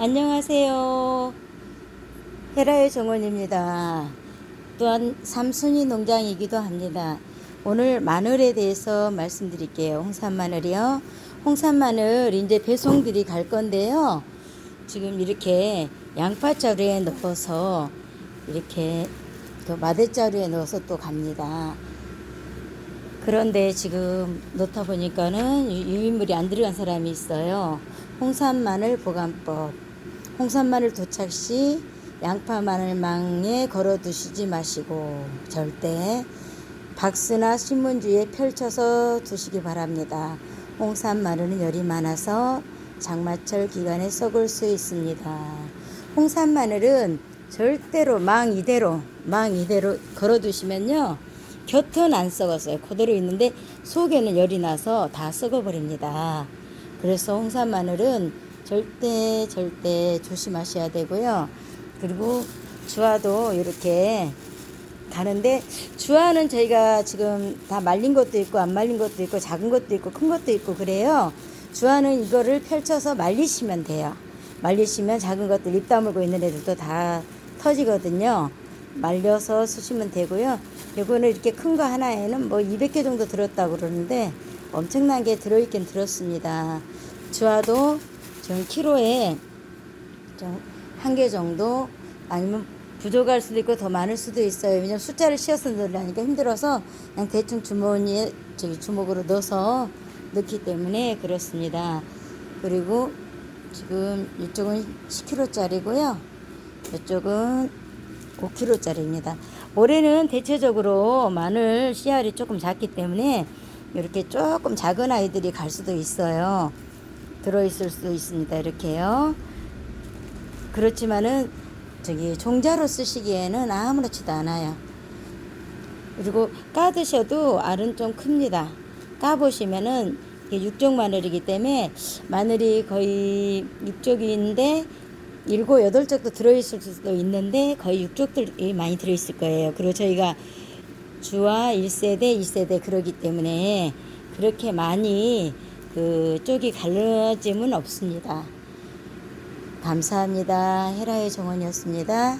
안녕하세요. 헤라의 정원입니다. 또한 삼순이 농장이기도 합니다. 오늘 마늘에 대해서 말씀드릴게요. 홍산 마늘이요. 홍산 마늘 이제 배송들이 갈 건데요. 지금 이렇게 양파 자루에 넣어서 이렇게 그 마대 자루에 넣어서 또 갑니다. 그런데 지금 넣다 보니까는 유- 유인물이 안 들어간 사람이 있어요. 홍산 마늘 보관법. 홍산 마늘 도착 시 양파 마늘망에 걸어 두시지 마시고 절대 박스나 신문지에 펼쳐서 두시기 바랍니다. 홍산 마늘은 열이 많아서 장마철 기간에 썩을 수 있습니다. 홍산 마늘은 절대로 망 이대로 망 이대로 걸어 두시면요. 곁은 안 썩었어요. 그대로 있는데 속에는 열이 나서 다 썩어 버립니다. 그래서 홍산 마늘은 절대 절대 조심하셔야 되고요. 그리고 주화도 이렇게 가는데 주화는 저희가 지금 다 말린 것도 있고 안 말린 것도 있고 작은 것도 있고 큰 것도 있고 그래요. 주화는 이거를 펼쳐서 말리시면 돼요. 말리시면 작은 것들 입 다물고 있는 애들도 다 터지거든요. 말려서 쓰시면 되고요. 요거는 이렇게 큰 거 하나에는 뭐 200개 정도 들었다고 그러는데 엄청난 게 들어있긴 들었습니다. 주화도 지금 키로에 한 개 정도 아니면 부족할 수도 있고 더 많을 수도 있어요. 왜냐면 숫자를 씌어서 넣으려니까 힘들어서 그냥 대충 주머니에 저기 주먹으로 넣어서 넣기 때문에 그렇습니다. 그리고 지금 이쪽은 10kg짜리고요. 이쪽은 5kg짜리입니다. 올해는 대체적으로 마늘 씨알이 조금 작기 때문에 이렇게 조금 작은 아이들이 갈 수도 있어요. 들어있을 수도 있습니다. 이렇게요. 그렇지만은 저기 종자로 쓰시기에는 아무렇지도 않아요. 그리고 까드셔도 알은 좀 큽니다. 까보시면은 이게 육종 마늘이기 때문에 마늘이 거의 육족인데 일곱 여덟 쪽도 들어있을 수도 있는데 거의 육족들이 많이 들어있을 거예요. 그리고 저희가 주와 1세대, 2세대 그러기 때문에 그렇게 많이 그 쪽이 갈라짐은 없습니다. 감사합니다. 헤라의 정원이었습니다.